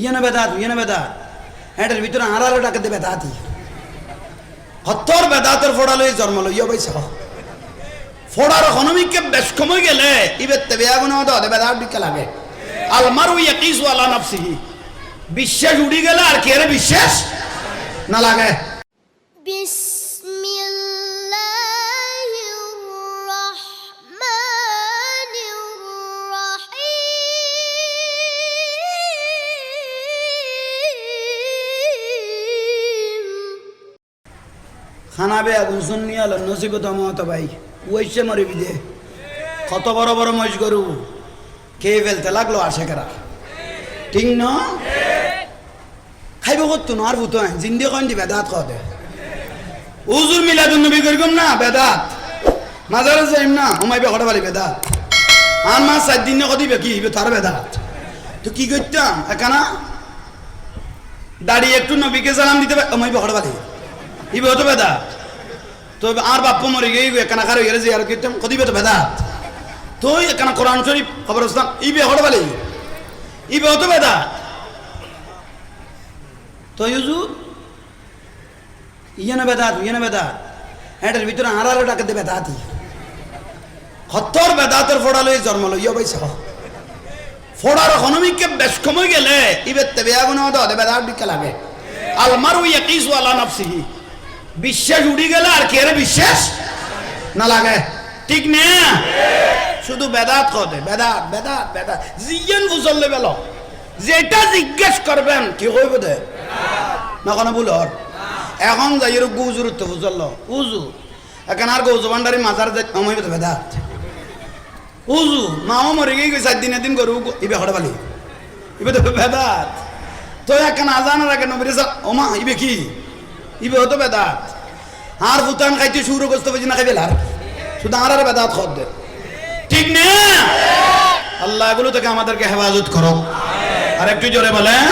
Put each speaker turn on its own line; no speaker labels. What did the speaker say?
Yen বেদাত yen বেদাত। এটার ভিতরে আড়ালো টাকা দেবে দাঁতি হত্তর বেদাতের ফোড়া লই জন্ম লইয়া পাইছে ফোড়ার অকনমিকে বেশ কমে গেলে ইবে তেবে আগুন হতে বেদাত দিকে লাগে। আলমারু ইয়াকিস ওয়ালা নাফসিহি। বিশ্বাস উড়ি গেলে আর কে বিশ্বাস? না লাগে। খানা বে আগুন শুননি আলো নসিবত মত ভাই। ওইসে মরে বিদে। কত বড় বড় মজ গরু। খেয়ে ফেলতে লাগল আশেকেরা ঠিক ন? খাইব করতো না? আর ভূত জিন্দি কন দি বেদাত কদে উজুর মিলাদুন নবী করিম না? বেদাত। মাজারে যাইম না? ওমাইবে কটা পারি বেদাত। আর মাস চার দিন কদিবে? কি তার বেদাত। তো কি করতাম একানা দাঁড়িয়ে একটু নবীকে সালাম দিতে ওমাইবে কটা পারি ইবে হতো বেদাত তো আর বাপ্পা মরে গিয়ে একানা খার হয়ে যে আর করতাম কদিবে তো বেদাত তো একানা কোরআন শরীফ খবরস্থান ইবে কটা পারি ইবে হতো বেদাত তো ইউজুর ইয়েনে বেদাত ইয়েনে বেদাত এটার ভিতরে আড়ালো টাকা দেবে বেদাতি হত্তর বেদাতের ফোড়া লই জন্ম লইয়া পাইছ ফোড়ার হনমিকে বেশ সময় গেলে ইবেতে বেয়া গুণ হতে বেদাত দিকে লাগে। আলমারু ইয়াকিসু আলা নাফসিহি। বিশ্বাস উড়ি গেলে, আর কে বিশ্বাস? না লাগে। ঠিক না? শুধু বেদাত কদে, বেদাত বেদাত বেদাত। জিয়ান বুঝলে বেল। যেটা জিজ্ঞেস করবেন, কি কইব দে? না কোনো ভুল এখন যাই এর গুজুর তো বুঝল। উজু। এখন আর গৌজ ভান্ডারি মাজার যাই বেদাত। উজু। মাও মরে গিয়ে চার দিন দিন গরু ইবে হড়ে বালি। ইবে তো বেদাত। তো এখন আজান রাখে নবীরে ওমা, ইবে কি? ইবে হতো বেদাত। আর ভুতান খাইতে শুরু করতে পারছি না খাইবে আর শুধু আর আর বেদাত খদ ঠিক না? আল্লাহ এগুলো থেকে আমাদেরকে হেফাজত করো। আর একটু জোরে বলেন।